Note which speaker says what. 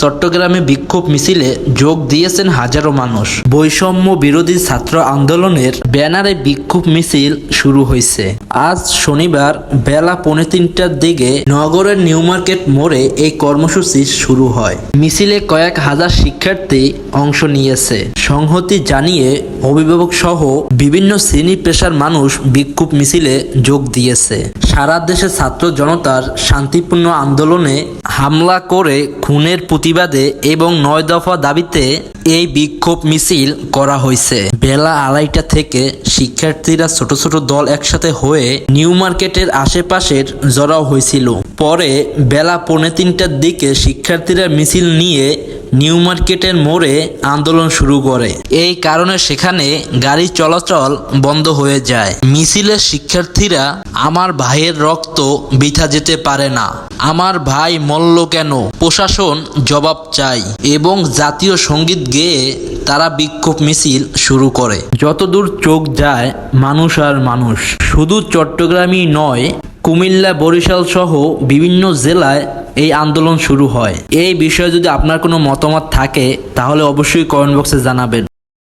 Speaker 1: চট্টগ্রামে বিক্ষোভ মিছিলে যোগ দিয়েছেন হাজারো মানুষ। বৈষম্য বিরোধী ছাত্র আন্দোলনের ব্যানারে বিক্ষোভ মিছিল শুরু হয়েছে। আজ শনিবার বেলা পৌনে তিনটার দিকে নগরের নিউ মার্কেট মোড়ে এই কর্মসূচি শুরু হয়। মিছিলে কয়েক হাজার শিক্ষার্থী অংশ নিয়েছে। সংহতি জানিয়ে অভিভাবক সহ বিভিন্ন শ্রেণি পেশার মানুষ বিক্ষোভ মিছিলে যোগ দিয়েছে। সারা দেশে ছাত্র জনতার শান্তিপূর্ণ আন্দোলনে হামলা করে খুনের প্রতিবাদে এবং নয় দফা দাবিতে এই বিক্ষোভ মিছিল করা হয়েছে। বেলা আড়াইটা থেকে শিক্ষার্থীরা ছোট ছোট দল একসাথে হয়ে নিউ মার্কেটের আশেপাশের জড়াও হয়েছিল। পরে বেলা পৌনে তিনটার দিকে শিক্ষার্থীরা মিছিল নিয়ে নিউ মার্কেটের মোড়ে আন্দোলন শুরু করে। এই কারণে সেখানে গাড়ি চলাচল বন্ধ হয়ে যায়। মিছিলের শিক্ষার্থীরা, আমার ভাইয়ের রক্ত বৃথা যেতে পারে না। আমার ভাই মল্ল কেন? প্রশাসন জবাব চাই। এবং জাতীয় সংগীত গেয়ে তারা বিক্ষোভ মিছিল শুরু করে। যতদূর চোখ যায়, মানুষ আর মানুষ। শুধু চট্টগ্রামই নয় কুমিল্লা, বরিশাল সহ বিভিন্ন জেলায় এই আন্দোলন শুরু হয়। এই বিষয়ে যদি আপনার কোনো মতামত থাকে, তাহলে অবশ্যই কমেন্ট বক্সে জানাবেন।